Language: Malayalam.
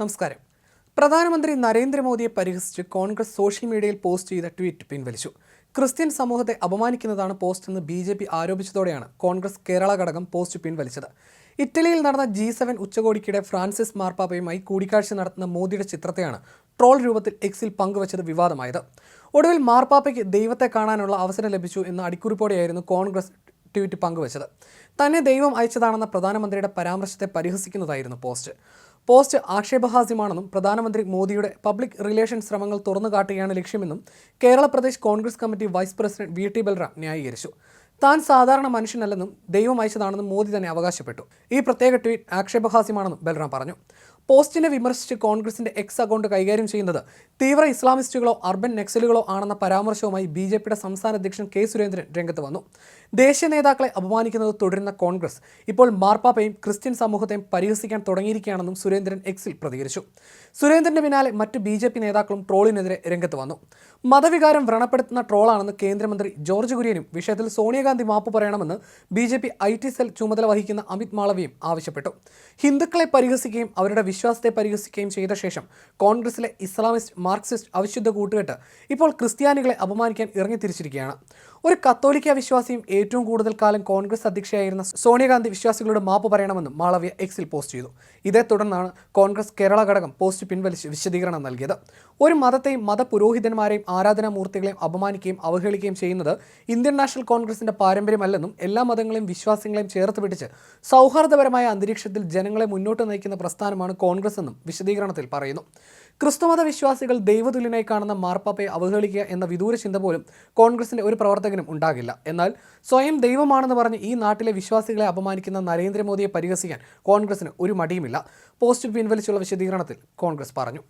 നമസ്കാരം. പ്രധാനമന്ത്രി നരേന്ദ്രമോദിയെ പരിഹസിച്ച് കോൺഗ്രസ് സോഷ്യൽ മീഡിയയിൽ പോസ്റ്റ് ചെയ്ത ട്വീറ്റ് പിൻവലിച്ചു. ക്രിസ്ത്യൻ സമൂഹത്തെ അപമാനിക്കുന്നതാണ് പോസ്റ്റ് എന്ന് ബി ജെ പി ആരോപിച്ചതോടെയാണ് കോൺഗ്രസ് കേരള ഘടകം പോസ്റ്റ് പിൻവലിച്ചത്. ഇറ്റലിയിൽ നടന്ന ജി സെവൻ ഉച്ചകോടിക്കിടെ ഫ്രാൻസിസ് മാർപ്പാപ്പയുമായി കൂടിക്കാഴ്ച നടത്തുന്ന മോദിയുടെ ചിത്രത്തെയാണ് ട്രോൾ രൂപത്തിൽ എക്സിൽ പങ്കുവച്ചത് വിവാദമായത്. ഒടുവിൽ മാർപ്പാപ്പയ്ക്ക് ദൈവത്തെ കാണാനുള്ള അവസരം ലഭിച്ചു എന്ന അടിക്കുറിപ്പോടെയായിരുന്നു കോൺഗ്രസ് ട്വീറ്റ് പങ്കുവച്ചത്. തന്നെ ദൈവം അയച്ചതാണെന്ന പ്രധാനമന്ത്രിയുടെ പരാമർശത്തെ പരിഹസിക്കുന്നതായിരുന്നു പോസ്റ്റ്. പോസ്റ്റ് ആക്ഷേപഹാസ്യമാണെന്നും പ്രധാനമന്ത്രി മോദിയുടെ പബ്ലിക് റിലേഷൻ ശ്രമങ്ങൾ തുറന്നു കാട്ടുകയാണ് ലക്ഷ്യമെന്നും Kerala Pradesh Congress committee vice president V T Balram ന്യായീകരിച്ചു. താൻ സാധാരണ മനുഷ്യനല്ലെന്നും ദൈവം അയച്ചതാണെന്നും മോദി തന്നെ അവകാശപ്പെട്ടു. ഈ പ്രത്യേക ട്വീറ്റ് ആക്ഷേപഹാസ്യമാണെന്നും ബൽറാം പറഞ്ഞു. പോസ്റ്റിനെ വിമർശിച്ച് കോൺഗ്രസിന്റെ എക്സ് അക്കൗണ്ട് കൈകാര്യം ചെയ്യുന്നത് തീവ്ര ഇസ്ലാമിസ്റ്റുകളോ അർബൻ നക്സലുകളോ ആണെന്ന പരാമർശവുമായി ബി ജെ പിയുടെ സംസ്ഥാന അധ്യക്ഷൻ കെ സുരേന്ദ്രൻ രംഗത്ത് വന്നു. ദേശീയ നേതാക്കളെ അപമാനിക്കുന്നത് തുടരുന്ന കോൺഗ്രസ് ഇപ്പോൾ മാർപ്പാപ്പയും ക്രിസ്ത്യൻ സമൂഹത്തെയും പരിഹസിക്കാൻ തുടങ്ങിയിരിക്കുകയാണെന്നും സുരേന്ദ്രൻ എക്സിൽ പ്രതികരിച്ചു. സുരേന്ദ്രന്റെ പിന്നാലെ മറ്റ് ബി ജെ പി നേതാക്കളും ട്രോളിനെതിരെ രംഗത്ത് വന്നു. മതവികാരം വ്രണപ്പെടുത്തുന്ന ട്രോളാണെന്ന് കേന്ദ്രമന്ത്രി ജോർജ് കുര്യനും വിഷയത്തിൽ സോണിയാഗാന്ധി മാപ്പ് പറയണമെന്ന് B J P I T cell ചുമതല വഹിക്കുന്ന അമിത് മാളവിയും ആവശ്യപ്പെട്ടു. ഹിന്ദുക്കളെ പരിഹസിക്കുകയും അവരുടെ വിശ്വാസത്തെ പരിഹസിക്കുകയും ചെയ്ത ശേഷം കോൺഗ്രസിലെ ഇസ്ലാമിസ്റ്റ് മാർക്സിസ്റ്റ് അവിശുദ്ധ കൂട്ടുകെട്ട് ഇപ്പോൾ ക്രിസ്ത്യാനികളെ അപമാനിക്കാൻ ഇറങ്ങിത്തിരിച്ചിരിക്കുകയാണ്. ഒരു കത്തോലിക്ക വിശ്വാസിയും ഏറ്റവും കൂടുതൽ കാലം കോൺഗ്രസ് അധ്യക്ഷയായിരുന്ന സോണിയാഗാന്ധി വിശ്വാസികളോട് മാപ്പ് പറയണമെന്നും മാളവ്യ എക്സിൽ പോസ്റ്റ് ചെയ്തു. ഇതേ തുടർന്നാണ് കോൺഗ്രസ് കേരള ഘടകം പോസ്റ്റ് പിൻവലിച്ച് വിശദീകരണം നൽകിയത്. ഒരു മതത്തെയും മതപുരോഹിതന്മാരെയും ആരാധനാമൂർത്തികളെയും അപമാനിക്കുകയും അവഹേളിക്കുകയും ചെയ്യുന്നത് ഇന്ത്യൻ നാഷണൽ കോൺഗ്രസിന്റെ പാരമ്പര്യമല്ലെന്നും എല്ലാ മതങ്ങളെയും വിശ്വാസങ്ങളെയും ചേർത്ത് പിടിച്ച് സൗഹാർദ്ദപരമായ അന്തരീക്ഷത്തിൽ ജനങ്ങളെ മുന്നോട്ട് നയിക്കുന്ന പ്രസ്ഥാനമാണ് കോൺഗ്രസ് എന്നും വിശദീകരണത്തിൽ പറയുന്നു. ക്രിസ്തുമത വിശ്വാസികൾ ദൈവതുല്യനായി കാണുന്ന മാർപ്പാപ്പയെ അവഹേളിക്കുക എന്ന വിദൂര ചിന്ത പോലും കോൺഗ്രസിന്റെ ഒരു പ്രവർത്തകനും ഉണ്ടാകില്ല. എന്നാൽ സ്വയം ദൈവമാണെന്ന് പറഞ്ഞ് ഈ നാട്ടിലെ വിശ്വാസികളെ അപമാനിക്കുന്ന നരേന്ദ്രമോദിയെ പരിഹസിക്കാൻ കോൺഗ്രസിന് ഒരു മടിയുമില്ല. പോസ്റ്റ് പിൻവലിച്ചുള്ള വിശദീകരണത്തിൽ കോൺഗ്രസ് പറഞ്ഞു.